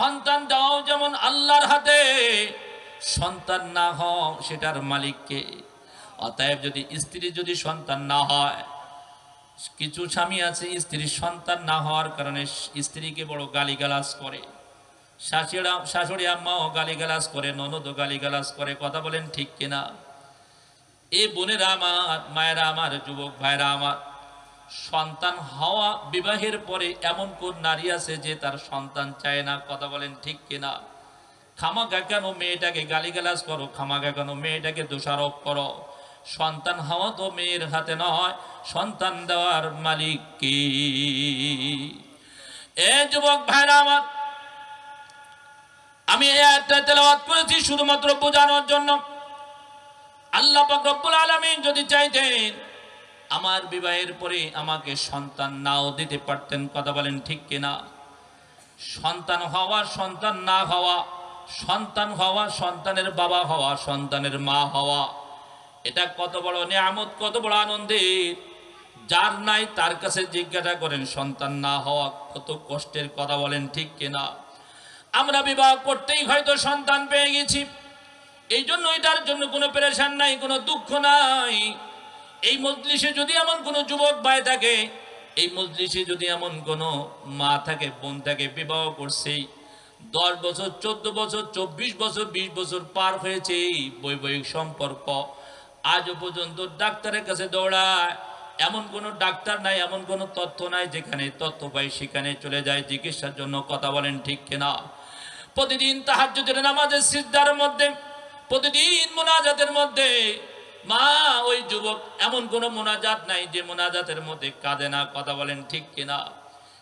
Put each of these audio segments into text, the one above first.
সন্তান দেওয়াও যেমন আল্লাহর হাতে। সন্তান না হও সেটার মালিককে অতএব যদি স্ত্রী যদি সন্তান না হয়, কিছু স্বামী আছে স্ত্রীর সন্তান না হওয়ার কারণে স্ত্রীকে বড় গালিগালাজ করে। শাশুড়া শাশুড়ি আম্মাও গালিগালাজ করে, ননদও গালিগালাজ করে, কথা বলেন ঠিক কিনা? এ বোনেরা আমার, মায়েরা আমার, যুবক ভাইরা আমার সন্তান হওয়া বিবাহের পরে এমন কোন নারী আছে যে তার সন্তান চায় না? কথা বলেন ঠিক কিনা? খামাকা কেন মেয়েটাকে গালিগালাজ করো খামাকা কেন মেয়েটাকে দোষারোপ করো। সন্তান হওয়া তো মেয়ের হাতে নয়, সন্তান দেওয়ার মালিক কি? এ যুবক ভাইরা আমার, আমি এই আয়াতটা তেলাওয়াত করেছি শুধুমাত্র বোঝানোর জন্য। আল্লাহ পাক রব্বুল আলামিন যদি চাইতেন আমার বিবাহের পরে আমাকে সন্তান নাও দিতে পারতেন, কথা বলেন ঠিক কিনা? সন্তান হওয়া, সন্তান না হওয়া, সন্তান হওয়া, সন্তানের বাবা হওয়া, সন্তানের মা হওয়া, এটা কত বড় নিয়ামত, কত বড় আনন্দের যার নাই তার কাছে জিজ্ঞাসা করেন, সন্তান না হওয়া কত কষ্টের কথা বলেন ঠিক কিনা? আমরা বিবাহ করতেই হয়তো সন্তান পেয়ে গেছি। এই জন্য এটার জন্য কোনো পেরেশান নাই, কোনো দুঃখ নাই। এই মজলিসে যদি এমন কোনো যুবক ভাই থাকে, এই মজলিসে যদি এমন কোনো মা থাকে, বোন থাকে, বিবাহ করছে, দশ বছর, চোদ্দ বছর, চব্বিশ বছর, বিশ বছর পার হয়েছে, এই বৈবাহিক সম্পর্ক আজও পর্যন্ত ডাক্তারের কাছে দৌড়ায়। এমন কোনো ডাক্তার নাই, এমন কোনো তথ্য নাই যেখানে তথ্য পাই, সেখানে চলে যায়, চিকিৎসার জন্য কথা বলেন ঠিক কিনা। প্রতিদিন তাহাজ্জুদের নামাজের সিজদার মধ্যে, প্রতিদিন মোনাজাতের মধ্যে মা, ওই যুবক, এমন কোনো মোনাজাত নাই যে মোনাজাতের মধ্যে কাঁদে না, কথা বলেন ঠিক কিনা?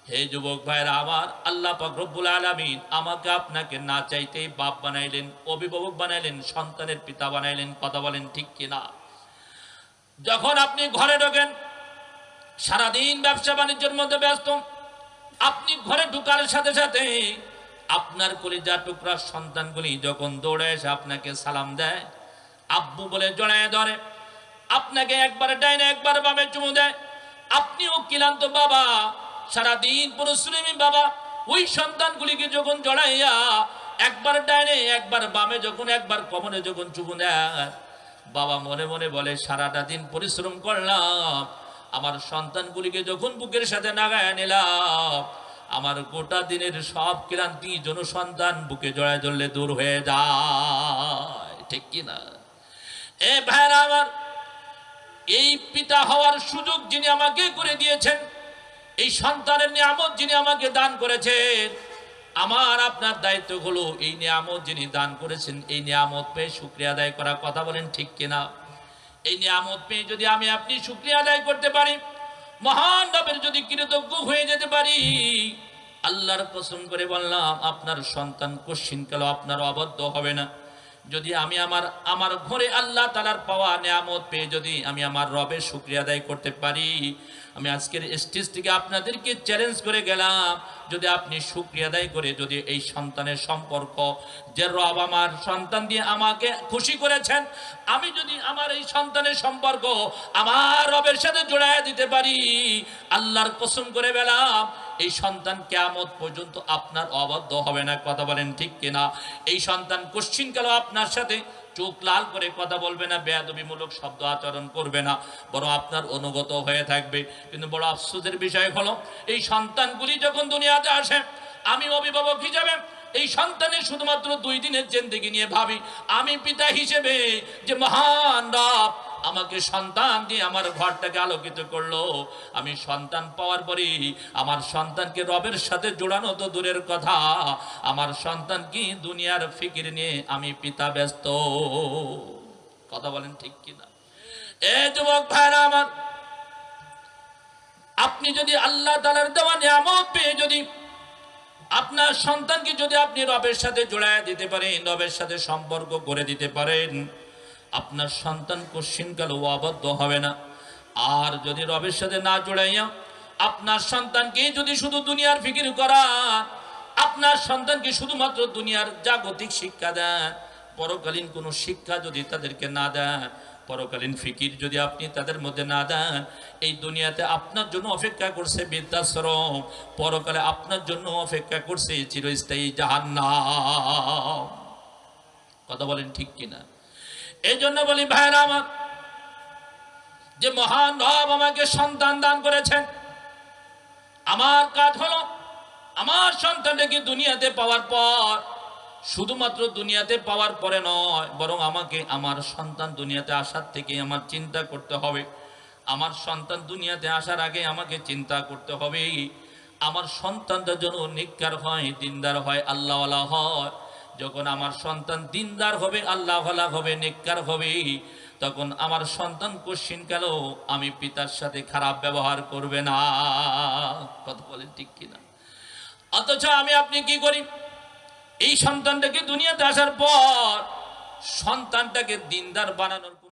হে যুবক ভাইরা আমার, আল্লাহ রব্বুল আলামিন আমাকে আপনাকে না চাইতেই বাপ বানাইলেন, অভিভাবক বানাইলেন, সন্তানের পিতা বানাইলেন, কথা বলেন ঠিক কিনা? যখন আপনি ঘরে ঢোকেন, সারাদিন ব্যবসা বাণিজ্যের মধ্যে ব্যস্ত, আপনি ঘরে ঢুকার সাথে সাথে আপনার কলিজা টুকরার সন্তানগুলি যখন দৌড়ে এসে আপনাকে সালাম দেয় আব্বু বলে জড়ায় ধরে, আপনাকে একবার ডাইনে একবার বামে চুমু দেয়। আপনিও কিলান্ত বাবা, সারাদিন পরিশ্রমী বাবা। ওই সন্তানগুলিকে যখন জড়াইয়া একবার ডাইনে, একবার বামে যখন, একবার কমনে যখন চুমু দেয়, বাবা মনে মনে বলে, সারাটা দিন পরিশ্রম করলাম, আমার সন্তানগুলিকে যখন বুকের সাথে নাগায় নিলাম, আমার গোটা দিনের সব ক্লান্তি জনসন্তান বুকে জড়ায় ধরলে দূর হয়ে যায়। ঠিক কিনা? এ ভাইরা আমার, এই পিতা হওয়ার সুযোগ যিনি আমাকে করে দিয়েছেন, এই সন্তানের নিয়ামত যিনি আমাকে দান করেছেন, আমার আপনার দায়িত্ব হলো এই নিয়ামত যিনি দান করেছেন, এই নিয়ামত পেয়ে শুক্রিয়া আদায় করার কথা বলেন ঠিক কিনা? এই নিয়ামত পেয়ে যদি আমি আপনি শুক্রিয়া আদায় করতে পারি, মহান রবের যদি কৃতজ্ঞ হয়ে যেতে পারি, আল্লাহর কসম করে বললাম, আপনার সন্তান কশ্চিন কালো আপনার অবদ্ধ হবে না। যদি আমি আমার আমার ঘরে আল্লাহ তালার পাওয়া নিয়ামত পেয়ে যদি আমি আমার রবের শুক্রিয়া আদায় করতে পারি, আমি আজকের স্টেজ থেকে আপনাদেরকে চ্যালেঞ্জ করে গেলাম, যদি আপনি শুক্রিয়া আদায় করে যদি এই সন্তানের সম্পর্ক, যে রব আমার সন্তান দিয়ে আমাকে খুশি করেছেন, আমি যদি আমার এই সন্তানের সম্পর্ক আমার রবের সাথে জোড়ায় দিতে পারি, আল্লাহর কসম করে বেলাম এই সন্তান কেয়ামত পর্যন্ত আপনার অবাধ্য হবে না, কথা বলেন ঠিক কিনা? এই সন্তান কোশ্চিনকাল আপনার সাথে চোখ লাল করে কথা বলবে না, বেয়াদবিমূলক শব্দ আচরণ করবে না? বরং আপনার অনুগত হয়ে থাকবে। কিন্তু বড় আফসোসের বিষয় হলো, এই সন্তানগুলি যখন দুনিয়াতে আসে, আমি অভিভাবক হিসাবে এই সন্তানের শুধুমাত্র দুই দিনের জেন্দিগি নিয়ে ভাবি। আমি পিতা হিসেবে যে মহান রব আমাকে সন্তান দিয়ে আমার ঘরটাকে আলোকিত করল। আমি সন্তান পাওয়ার পরেই আমার সন্তানকে রবের সাথে জোড়ানো তো দূরের কথা। আমার সন্তান কি দুনিয়ার ফিকির নিয়ে আমি পিতা ব্যস্ত? কথা বলেন ঠিক কিনা? এ যুবক ভাইরা আমার, আপনি যদি আল্লাহ তালার দেওয়া নিয়ামত পেয়ে যদি আপনার সন্তানকে যদি আপনি রবের সাথে জোড়ায় দিতে পারেন, রবের সাথে সম্পর্ক করে দিতে পারেন আপনার সন্তান কশ্চিনকাল আবদ্ধ হবে না। আর যদি রবের সাথে না জোড়াইয়া আপনার সন্তানকে যদি শুধু দুনিয়ার ফিকির করা, আপনার সন্তানকে শুধুমাত্র দুনিয়ার জাগতিক শিক্ষা দেন পরকালীন কোনো শিক্ষা যদি তাদেরকে না দেন পরকালীন ফিকির যদি আপনি তাদের মধ্যে না দেন, এই দুনিয়াতে আপনার জন্য অপেক্ষা করছে বৃদ্ধাশ্রম, পরকালে আপনার জন্য অপেক্ষা করছে চিরস্থায়ী জাহান্নাম। কথা বলেন ঠিক কিনা? এই জন্য বলি ভাইরা আমার, যে মহান রব আমাকে সন্তান দান করেছেন, আমার কাজ হলো আমার সন্তানটাকে দুনিয়াতে পাওয়ার পর, শুধুমাত্র দুনিয়াতে পাওয়ার পরে নয়, বরং আমাকে আমার সন্তান দুনিয়াতে আসার থেকে আমার চিন্তা করতে হবে। আমার সন্তান দুনিয়াতে আসার আগে আমাকে চিন্তা করতে হবে। আমার সন্তানটা যেন নিকার হয়, দিনদার হয়, আল্লাহওয়ালা হয়। যখন আমার সন্তান দিনদার হবে আল্লাহওয়ালা হবে নিকার হবে, তখন আমার সন্তান কোশ্চিন কেন? আমি পিতার সাথে খারাপ ব্যবহার করবে না। কথা বলেন ঠিক কিনা? অথচ আমি আপনি কি করি? এই সন্তানটাকে দুনিয়াতে আসার পর সন্তানটাকে দিনদার বানানোর